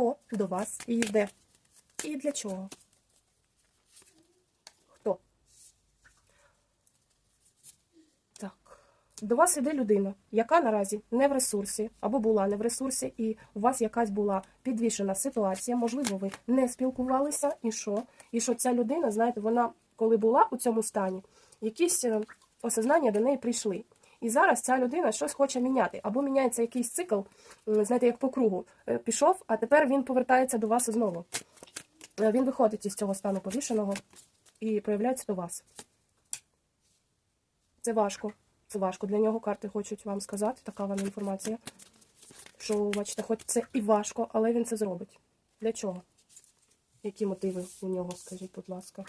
Хто до вас йде? І для чого? Хто? Так. До вас йде людина, яка наразі не в ресурсі, або була не в ресурсі, і у вас якась була підвішена ситуація. Можливо, ви не спілкувалися, і що? І що ця людина, знаєте, вона, коли була у цьому стані, якісь е, осознання до неї прийшли. І зараз ця людина щось хоче міняти, або міняється якийсь цикл, знаєте, як по кругу Е, пішов, а тепер він повертається до вас знову. Е, Він виходить із цього стану повішеного і проявляється до вас. Це важко. Це важко для нього. Карти хочуть вам сказати, така вам інформація. Що, бачите, хоч це і важко, але він це зробить. Для чого? Які мотиви у нього, скажіть, будь ласка?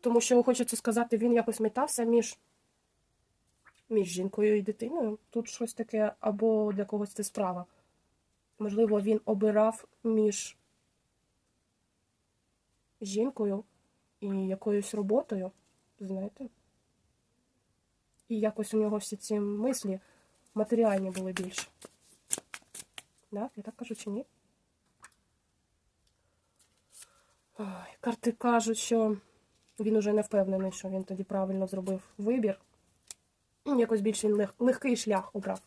Тому що хочеться сказати, він якось метався між, між жінкою і дитиною. Тут щось таке, або для когось це справа. Можливо, він обирав між жінкою і якоюсь роботою, знаєте. І якось у нього всі ці мислі матеріальні були більше. Да? Я так кажу чи ні? Ой, карти кажуть, що він уже не впевнений, що він тоді правильно зробив вибір. Якось більш він лег- легкий шлях обрав.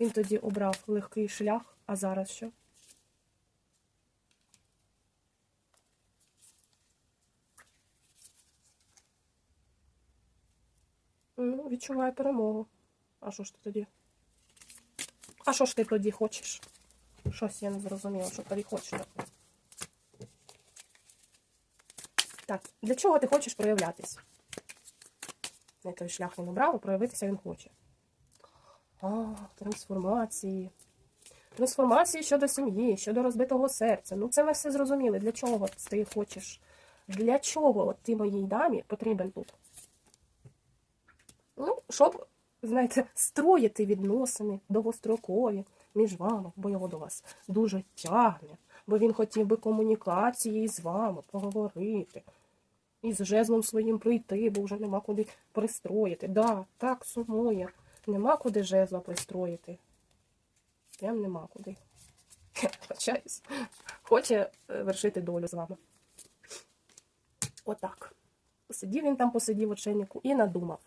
Він тоді обрав легкий шлях, а зараз що? Ну, відчуває перемогу. А що ж ти тоді? А що ж ти тоді хочеш? Щось я не зрозуміла, що тоді хочеш. Так, для чого ти хочеш проявлятись? Не той шлях він обрав, проявитися він хоче. А, трансформації. Трансформації щодо сім'ї, щодо розбитого серця. Ну, це ми все зрозуміли. Для чого ти хочеш? Для чого от ти моїй дамі потрібен тут? Ну, щоб, знаєте, строїти відносини довгострокові між вами, бо його до вас дуже тягне, бо він хотів би комунікації з вами, поговорити. І з жезлом своїм прийти, бо вже нема куди пристроїти. Да, так сумує. Нема куди жезла пристроїти. Прям нема куди. Вибачаюсь. Хоче е, вершити долю з вами. Отак. Посидів він там, посидів в очельнику і надумав.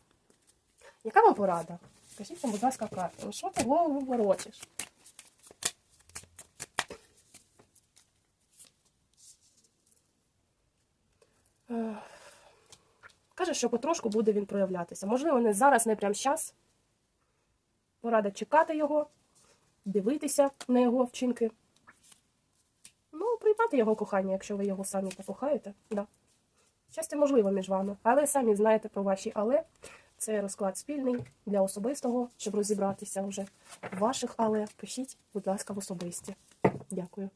Яка вам порада? Скажіть будь ласка, карти. Ну що ти голову ворочиш? Каже, що потрошку буде він проявлятися. Можливо, не зараз, не прямо зараз. Порада чекати його, дивитися на його вчинки. Ну, приймати його кохання, якщо ви його самі покохаєте. Да. Щастя можливо між вами, але самі знаєте про ваші але. Це розклад спільний для особистого, щоб розібратися вже в ваших але. Пишіть, будь ласка, в особисті. Дякую.